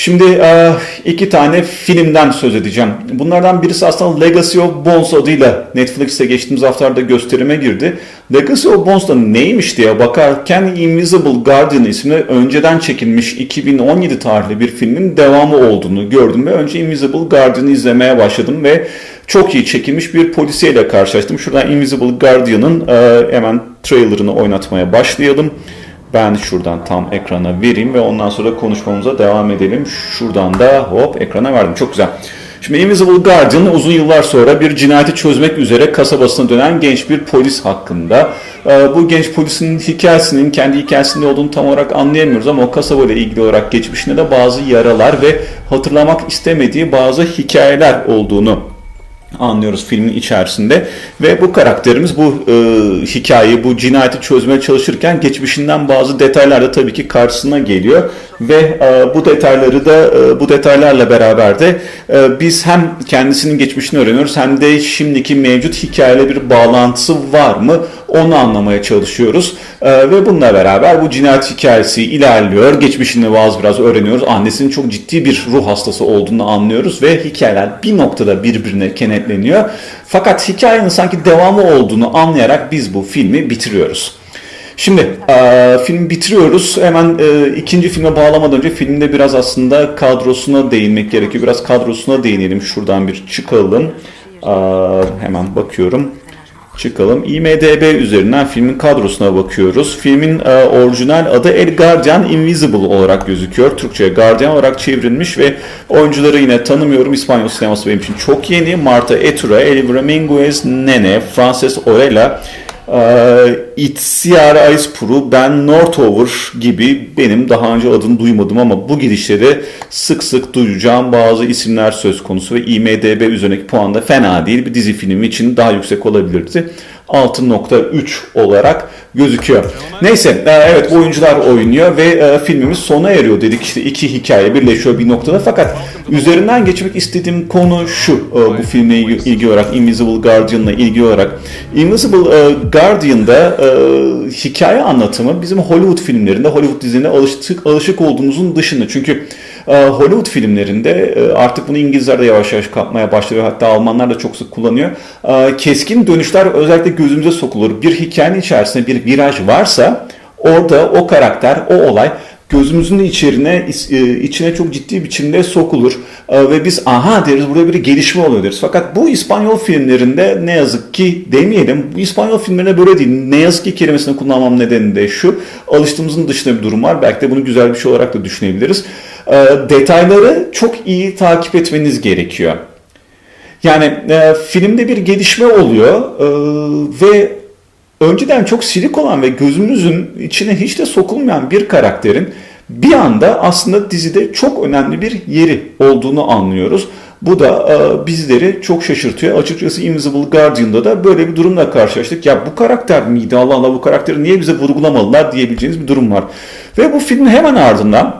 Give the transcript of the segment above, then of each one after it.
Şimdi e, iki tane filmden söz edeceğim. Bunlardan birisi aslında Legacy of Bones adıyla Netflix'te geçtiğimiz haftalarda gösterime girdi. Legacy of Bones da neymiş diye bakarken Invisible Guardian isimli önceden çekilmiş 2017 tarihli bir filmin devamı olduğunu gördüm ve önce Invisible Guardian'ı izlemeye başladım ve çok iyi çekilmiş bir polisiyle karşılaştım. Şuradan Invisible Guardian'ın e, hemen trailerını oynatmaya başlayalım. Ben şuradan tam ekrana vereyim ve ondan sonra konuşmamıza devam edelim. Şuradan da hop ekrana verdim. Çok güzel. Şimdi Invisible Guardian uzun yıllar sonra bir cinayeti çözmek üzere kasabasına dönen genç bir polis hakkında. Ee, Bu genç polisin hikayesinin kendi hikayesinde olduğunu tam olarak anlayamıyoruz ama o kasabayla ilgili olarak geçmişinde de bazı yaralar ve hatırlamak istemediği bazı hikayeler olduğunu anlıyoruz filmin içerisinde. Ve bu karakterimiz bu e, hikayeyi, bu cinayeti çözmeye çalışırken geçmişinden bazı detaylar da tabii ki karşısına geliyor. Ve e, bu detayları da e, bu detaylarla beraber de e, biz hem kendisinin geçmişini öğreniyoruz hem de şimdiki mevcut hikayeyle bir bağlantısı var mı onu anlamaya çalışıyoruz E, ve bununla beraber bu cinayet hikayesi ilerliyor. Geçmişini bazı biraz öğreniyoruz. Annesinin çok ciddi bir ruh hastası olduğunu anlıyoruz ve hikayeler bir noktada birbirine kenetleniyor. Fakat hikayenin sanki devamı olduğunu anlayarak biz bu filmi bitiriyoruz. Şimdi e, filmi bitiriyoruz. Hemen e, ikinci filme bağlamadan önce filmde biraz aslında kadrosuna değinmek gerekiyor. Biraz kadrosuna değinelim. Şuradan bir çıkalım. E, hemen bakıyorum. Çıkalım. IMDB üzerinden filmin kadrosuna bakıyoruz. Filmin e, orijinal adı El Guardian Invisible olarak gözüküyor. Türkçe'ye Guardian olarak çevrilmiş ve oyuncuları yine tanımıyorum. İspanyol sineması benim için çok yeni. Marta Etura, Elvira Minguez, Nene, Frances Orella, Itziar Aispuru, Ben Northover gibi benim daha önce adını duymadım ama bu gidişleri sık sık duyacağım bazı isimler söz konusu ve IMDB üzerindeki puan da fena değil. Bir dizi filmi için daha yüksek olabilirdi. 6.3 olarak gözüküyor. Neyse e, evet bu oyuncular oynuyor ve e, filmimiz sona eriyor dedik işte iki hikaye birleşiyor bir noktada fakat üzerinden geçmek istediğim konu şu e, bu filmle ilgi, ilgi olarak Invisible Guardian'la ilgili olarak Invisible e, Guardian'da e, hikaye anlatımı bizim Hollywood filmlerinde Hollywood dizilerine alıştık, alışık olduğumuzun dışında çünkü e, Hollywood filmlerinde e, artık bunu İngilizler de yavaş yavaş kapmaya başlıyor. Hatta Almanlar da çok sık kullanıyor. E, Keskin dönüşler özellikle gözümüze sokulur. Bir hikayenin içerisinde bir viraj varsa orada o karakter, o olay gözümüzün içerine e, içine çok ciddi biçimde sokulur E, ve biz aha deriz burada bir gelişme oluyor deriz. Fakat bu İspanyol filmlerinde ne yazık ki demeyelim. Bu İspanyol filmlerinde böyle değil. Ne yazık ki kelimesini kullanmam nedeni de şu. Alıştığımızın dışında bir durum var. Belki de bunu güzel bir şey olarak da düşünebiliriz. E, detayları çok iyi takip etmeniz gerekiyor. Yani e, filmde bir gelişme oluyor e, ve önceden çok silik olan ve gözümüzün içine hiç de sokulmayan bir karakterin bir anda aslında dizide çok önemli bir yeri olduğunu anlıyoruz. Bu da e, bizleri çok şaşırtıyor. Açıkçası Invisible Guardian'da da böyle bir durumla karşılaştık. Ya bu karakter miydi? Allah Allah bu karakteri niye bize vurgulamalılar diyebileceğiniz bir durum var. Ve bu filmin hemen ardından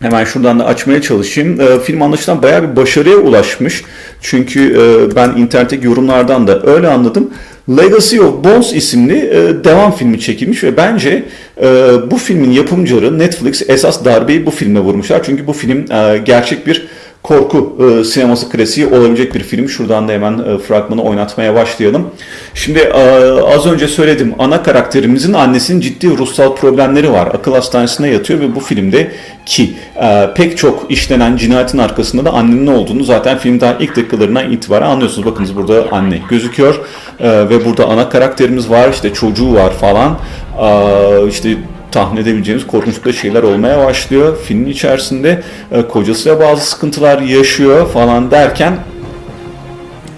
Hemen şuradan da açmaya çalışayım. E, film anlaşılan bayağı bir başarıya ulaşmış. Çünkü e, ben internetteki yorumlardan da öyle anladım. Legacy of Bones isimli e, devam filmi çekilmiş ve bence e, bu filmin yapımcıları Netflix esas darbeyi bu filme vurmuşlar. Çünkü bu film e, gerçek bir korku e, sineması klasiği olabilecek bir film. Şuradan da hemen e, fragmanı oynatmaya başlayalım. Şimdi e, az önce söyledim ana karakterimizin annesinin ciddi ruhsal problemleri var. Akıl hastanesine yatıyor ve bu filmde ki e, pek çok işlenen cinayetin arkasında da annenin olduğunu zaten film daha ilk dakikalarından itibaren anlıyorsunuz. Bakınız burada anne gözüküyor e, ve burada ana karakterimiz var işte çocuğu var falan. E, işte tahmin edebileceğimiz korkunçlukta şeyler olmaya başlıyor. Filmin içerisinde e, kocasıyla bazı sıkıntılar yaşıyor falan derken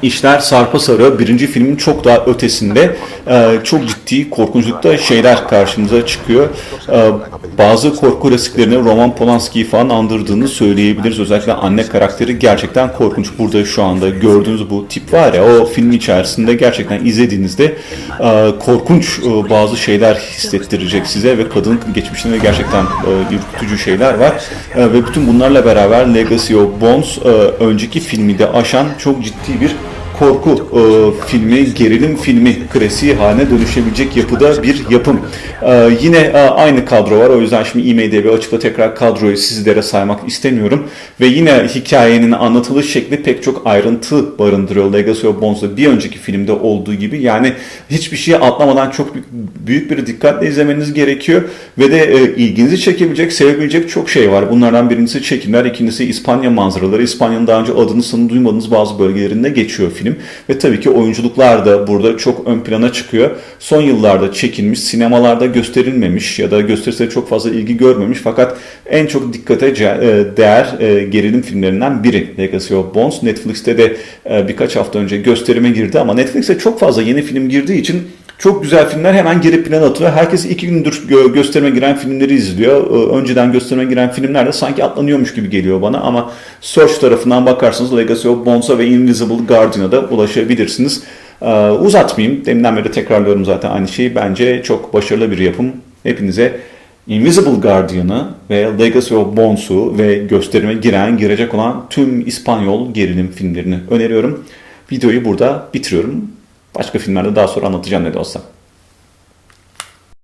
işler sarpa sarıyor. Birinci filmin çok daha ötesinde e, çok ciddi korkunçlukta şeyler karşımıza çıkıyor. E, bazı korku klasiklerini Roman Polanski'yi falan andırdığını söyleyebiliriz. Özellikle anne karakteri gerçekten korkunç. Burada şu anda gördüğünüz bu tip var ya o film içerisinde gerçekten izlediğinizde e, korkunç bazı şeyler hissettirecek size ve kadının geçmişinde gerçekten ürkütücü şeyler var. Ve bütün bunlarla beraber Legacy of Bones önceki filmi de aşan çok ciddi bir korku e, filmi, gerilim filmi klasiği haline dönüşebilecek yapıda bir yapım. E, yine e, aynı kadro var. O yüzden şimdi IMDB açıp da tekrar kadroyu sizlere saymak istemiyorum. Ve yine hikayenin anlatılış şekli pek çok ayrıntı barındırıyor Legacy of Bones'da bir önceki filmde olduğu gibi. Yani hiçbir şeyi atlamadan çok büyük, büyük bir dikkatle izlemeniz gerekiyor. Ve de e, ilginizi çekebilecek, sevebilecek çok şey var. Bunlardan birincisi çekimler, ikincisi İspanya manzaraları. İspanya'nın daha önce adını sanı duymadığınız bazı bölgelerinde geçiyor film. Ve tabii ki oyunculuklar da burada çok ön plana çıkıyor. Son yıllarda çekilmiş, sinemalarda gösterilmemiş ya da gösterirse çok fazla ilgi görmemiş fakat en çok dikkate e, değer e, gerilim filmlerinden biri Legacy of Bones. Netflix'te de e, birkaç hafta önce gösterime girdi ama Netflix'e çok fazla yeni film girdiği için çok güzel filmler hemen geri plana atılıyor. Herkes iki gündür gö- gösterime giren filmleri izliyor. Ee, Önceden gösterime giren filmler de sanki atlanıyormuş gibi geliyor bana ama Search tarafından bakarsanız Legacy of Bones'a ve Invisible Guardian'a da ulaşabilirsiniz. Ee, Uzatmayayım. Deminden beri tekrarlıyorum zaten aynı şeyi. Bence çok başarılı bir yapım. Hepinize Invisible Guardian'ı ve Legacy of Bones'u ve gösterime giren, girecek olan tüm İspanyol gerilim filmlerini öneriyorum. Videoyu burada bitiriyorum. Başka filmlerde daha sonra anlatacağım ne de olsa.